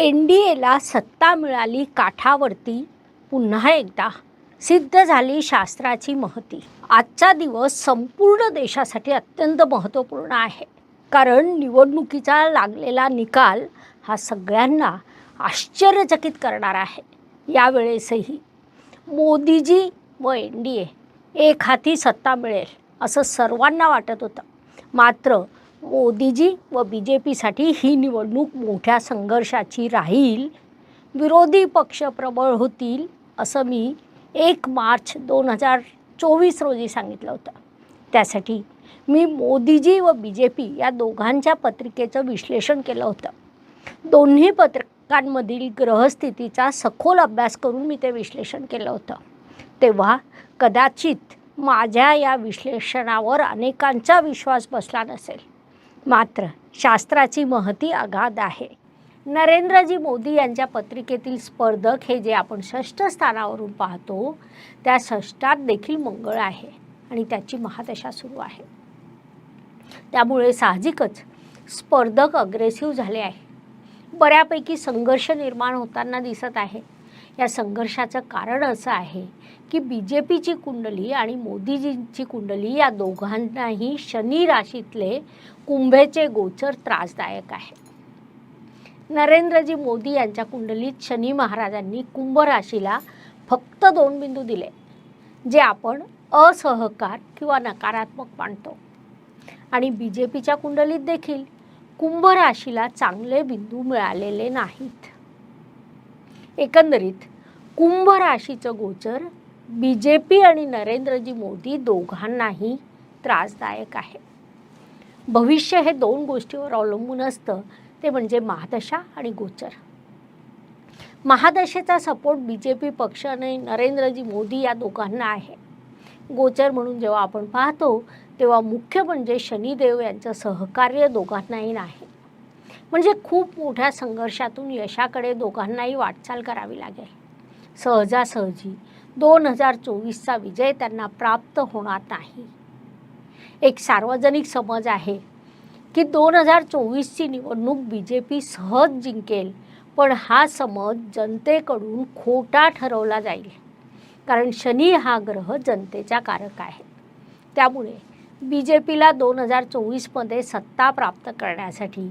N D एला सत्ता मिळाली काठावरती पुन्हा एकदा. सिद्ध झाली शास्त्राची महती. आजचा दिवस संपूर्ण देशासाठी अत्यंत महत्त्वपूर्ण आहे. कारण निवडणुकीचा लागलेला निकाल हा सगळ्यांना आश्चर्यचकित करणार आहे. यावेळेसही मोदीजी व एन डी ए एक हाती सत्ता मिळेल असं सर्वांना वाटत होतं. मात्र मोदीजी व बी जे पीसाठी ही निवडणूक मोठ्या संघर्षाची राहील. विरोधी पक्ष प्रबळ होतील असं मी एक मार्च दोन हजार चोवीस रोजी सांगितलं होतं. त्यासाठी मी मोदीजी व बी जे पी या दोघांच्या पत्रिकेचं विश्लेषण केलं होतं. दोन्ही पत्रकांमधील ग्रहस्थितीचा सखोल अभ्यास करून मी ते विश्लेषण केलं होतं. तेव्हा कदाचित माझ्या या विश्लेषणावर अनेकांचा विश्वास बसला नसेल. मात्र शास्त्राची महती अगाध आहे. नरेंद्रजी मोदी यांच्या पत्रिकेतील स्पर्धक हे जे आपण षष्ठ स्थानावरून पाहतो त्या षष्ठात देखील मंगळ आहे आणि त्याची महादशा सुरू आहे. त्यामुळे साहजिकच स्पर्धक अग्रेसिव्ह झाले आहे. बऱ्यापैकी संघर्ष निर्माण होताना दिसत आहे. या संघर्षाचं कारण असं आहे की बी जे पीची कुंडली आणि मोदीजींची कुंडली या दोघांनाही शनी राशीतले कुंभेचे गोचर त्रासदायक आहे. नरेंद्रजी मोदी यांच्या कुंडलीत शनी महाराजांनी कुंभ राशीला फक्त दोन बिंदू दिले जे आपण असहकार किंवा नकारात्मक मानतो. आणि बी जे पीच्या कुंडलीत देखील कुंभ राशीला चांगले बिंदू मिळालेले नाहीत. एकंदरीत कुंभ राशीचं गोचर बी जे पी आणि नरेंद्रजी मोदी दोघांनाही त्रासदायक आहे. भविष्य हे दोन गोष्टीवर अवलंबून असतं ते म्हणजे महादशा आणि गोचर. महादशेचा सपोर्ट बी जे पी पक्ष आणि नरेंद्रजी मोदी या दोघांना आहे. गोचर म्हणून जेव्हा आपण पाहतो तेव्हा मुख्य म्हणजे शनिदेव यांचं सहकार्य दोघांनाही नाही. म्हणजे खूप मोठ्या संघर्षातून यशाकडे दोघांनाही वाटचाल करावी लागेल. सहजासहजी. दोन हजार चोवीसचा विजय त्यांना प्राप्त होणार नाही. एक सार्वजनिक समज आहे की दोन हजार चोवीसची निवडणूक बी जे पी सहज जिंकेल पण हा समज जनतेकडून खोटा ठरवला जाईल. कारण शनी हा ग्रह जनतेचा कारक आहे. त्यामुळे बी जे पीला दोन हजार चोवीसमध्ये सत्ता प्राप्त करण्यासाठी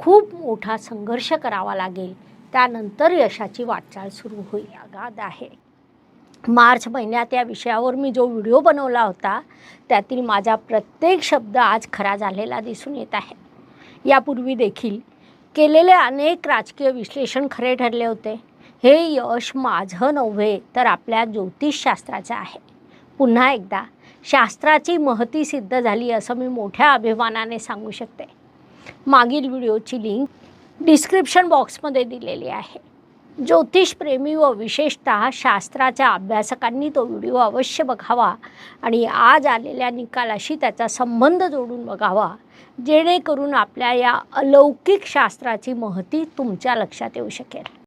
खूप मोठा संघर्ष करावा लागेल त्यानंतर यशाची वाटचाल सुरू होईल. अगाध आहे. मार्च महिन्यात या विषयावर मी जो व्हिडिओ बनवला होता त्यातील माझा प्रत्येक शब्द आज खरा झालेला दिसून येत आहे. यापूर्वी देखील केलेले अनेक राजकीय विश्लेषण खरे ठरले होते. हे यश माझं नव्हे तर आपल्या ज्योतिषशास्त्राचं आहे. पुन्हा एकदा शास्त्राची महती सिद्ध झाली असं मी मोठ्या अभिमानाने सांगू शकते. मागील व्हिडिओची लिंक डिस्क्रिप्शन बॉक्समध्ये दिलेली आहे. ज्योतिषप्रेमी व विशेषतः शास्त्राच्या अभ्यासकांनी तो व्हिडिओ अवश्य बघावा आणि आज आलेल्या निकालाशी त्याचा संबंध जोडून बघावा जेणेकरून आपल्या या अलौकिक शास्त्राची महती तुमच्या लक्षात येऊ शकेल.